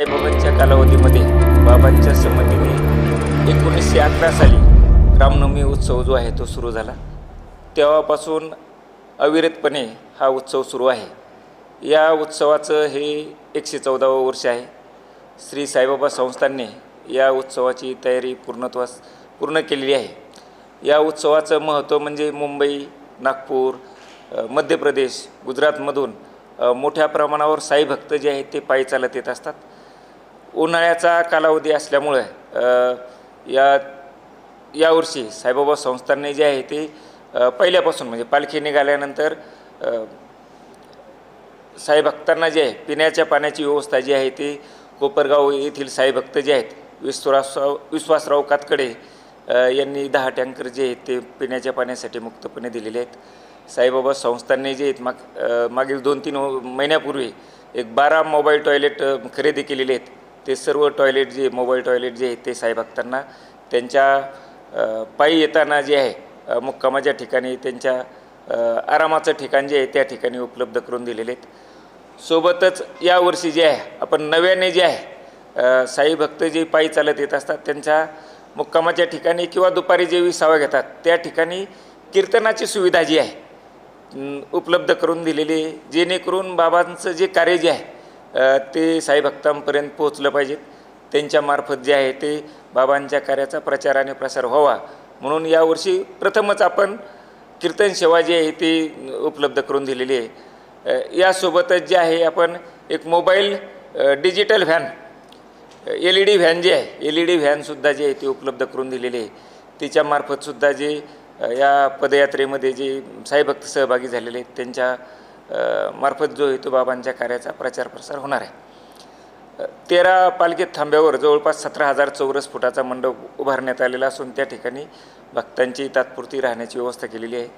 साईबाबांच्या कालावधीमध्ये बाबांच्या संमतीने एकोणीसशे अकरा साली रामनवमी उत्सव जो आहे तो सुरू झाला. तेव्हापासून अविरतपणे हा उत्सव सुरू आहे. या उत्सवाचं हे एकशे चौदावं वर्ष आहे. श्री साईबाबा संस्थांनी या उत्सवाची तयारी पूर्णत्वास पूर्ण केलेली आहे. या उत्सवाचं महत्त्व म्हणजे मुंबई नागपूर मध्य प्रदेश गुजरातमधून मोठ्या प्रमाणावर साईभक्त जे आहेत ते पायी चालत येत असतात. उन्हाळ्याचा कालावधी असल्यामुळे या यावर्षी साईबाबा संस्थांनी जे आहे ते पहिल्यापासून म्हणजे पालखी निघाल्यानंतर साईभक्तांना जे आहे पिण्याच्या पाण्याची व्यवस्था जी आहे ती कोपरगाव येथील साईभक्त जे आहेत विश्वासराव विश्वासराव कातकडे यांनी दहा टँकर जे आहेत ते पिण्याच्या पाण्यासाठी मुक्तपणे दिलेले आहेत. साईबाबा संस्थांनी जे आहेत माग मागील दोन तीन महिन्यापूर्वी एक बारा मोबाईल टॉयलेट खरेदी केलेले आहेत. ते सर्व टॉयलेट जे मोबाईल टॉयलेट जे आहेत ते साईभक्तांना त्यांच्या पायी येताना जे आहे मुक्कामाच्या ठिकाणी त्यांच्या आरामाचं ठिकाण जे आहे त्या ठिकाणी उपलब्ध करून दिलेले आहेत. सोबतच यावर्षी जे आहे आपण नव्याने जे आहे साईभक्त साई भक्त जे पायी चालत येत असतात त्यांच्या मुक्कामाच्या ठिकाणी किंवा दुपारी जे विसावा घेतात त्या ठिकाणी कीर्तनाची सुविधा जी आहे उपलब्ध करून दिलेली जेणेकरून बाबांचं जे कार्य जे आहे ते साई भक्तांपर्यंत पोहोचलं पाहिजे. त्यांच्यामार्फत जे आहे ते बाबांच्या कार्याचा प्रचार आणि प्रसार व्हावा. म्हणून यावर्षी प्रथमच आपण कीर्तन सेवा जी आहे ती उपलब्ध करून दिलेली आहे. यासोबतच जे आहे आपण एक mobile digital van L E D van जी आहे एल ई डी व्हॅनसुद्धा जी आहे ती उपलब्ध करून दिलेली आहे. तिच्यामार्फतसुद्धा जे या पदयात्रेमध्ये जे साईभक्त सहभागी झालेले आहेत त्यांच्या मार्फत जो आहे बाबांच्या कार्याचा प्रचार प्रसार होणार आहे. तेरा पालखी थांब्यावर जवळपास सतरा हजार चौरस फुटाचा मंडप उभारण्यात आलेला असून त्या ठिकाणी भक्तांची तात्पुरती राहण्याची व्यवस्था केलेली आहे.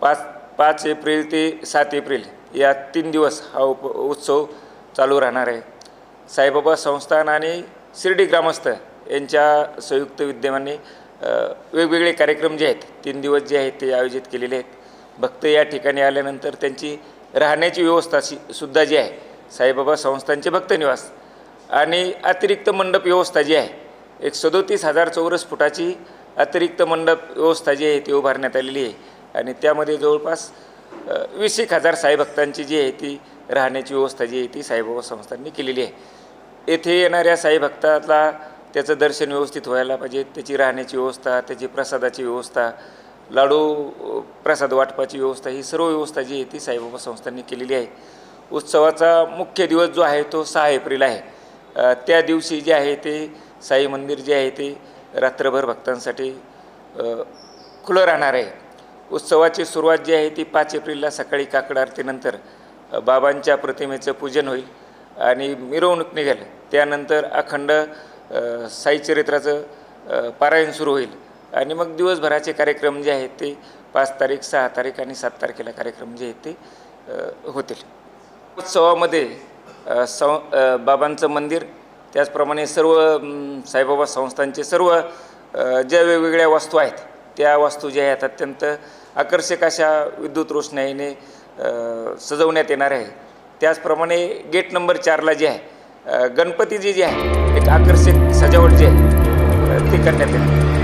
पाच पाच एप्रिल ते सात एप्रिल या तीन दिवस हा उप उत्सव चालू राहणार आहे. साईबाबा संस्थान आणि शिर्डी ग्रामस्थ यांच्या संयुक्त विद्यमाने वेगवेगळे कार्यक्रम जे आहेत तीन दिवस जे आहेत ते आयोजित केलेले आहेत. भक्त या ठिकाणी आल्यानंतर त्यांची राहण्याची व्यवस्था सी सुद्धा जी आहे साईबाबा संस्थांचे भक्तनिवास आणि अतिरिक्त मंडप व्यवस्था जी आहे एक सदोतीस हजार चौरस फुटाची अतिरिक्त मंडप व्यवस्था जी आहे ती उभारण्यात आलेली आहे. आणि त्यामध्ये जवळपास वीस एक हजार साईभक्तांची जी आहे ती राहण्याची व्यवस्था जी आहे ती साईबाबा संस्थांनी केलेली आहे. येथे येणाऱ्या साईभक्ताला त्याचं दर्शन व्यवस्थित व्हायला पाहिजे त्याची राहण्याची व्यवस्था त्याची प्रसादाची व्यवस्था लाडू प्रसाद वाटपाची व्यवस्था ही सर्व व्यवस्था जी आहे ती साईबाबा संस्थांनी केलेली आहे. उत्सवाचा मुख्य दिवस जो आहे तो सहा एप्रिल आहे. त्या दिवशी जे आहे ते साई मंदिर जे आहे ते रात्रभर भक्तांसाठी खुलं राहणार आहे. उत्सवाची सुरुवात जी आहे ती पाच एप्रिलला सकाळी काकड आरतीनंतर बाबांच्या प्रतिमेचं पूजन होईल आणि मिरवणूक निघेल. त्यानंतर अखंड साईचरित्राचं पारायण सुरू होईल. आणि मग दिवसभराचे कार्यक्रम जे आहेत ते पाच तारीख सहा तारीख आणि सात तारखेला कार्यक्रम जे आहेत ते होतील. उत्सवामध्ये सं बाबांचं मंदिर त्याचप्रमाणे सर्व साईबाबा संस्थांचे सर्व ज्या वेगवेगळ्या वस्तू आहेत त्या वस्तू ज्या आहेत अत्यंत आकर्षक अशा विद्युत रोषणाईने सजवण्यात येणार आहे. त्याचप्रमाणे गेट नंबर चारला जे आहे गणपतीची गणपतीजी जे आहे एक आकर्षक सजावट जी आहे ते ती करण्यात येणार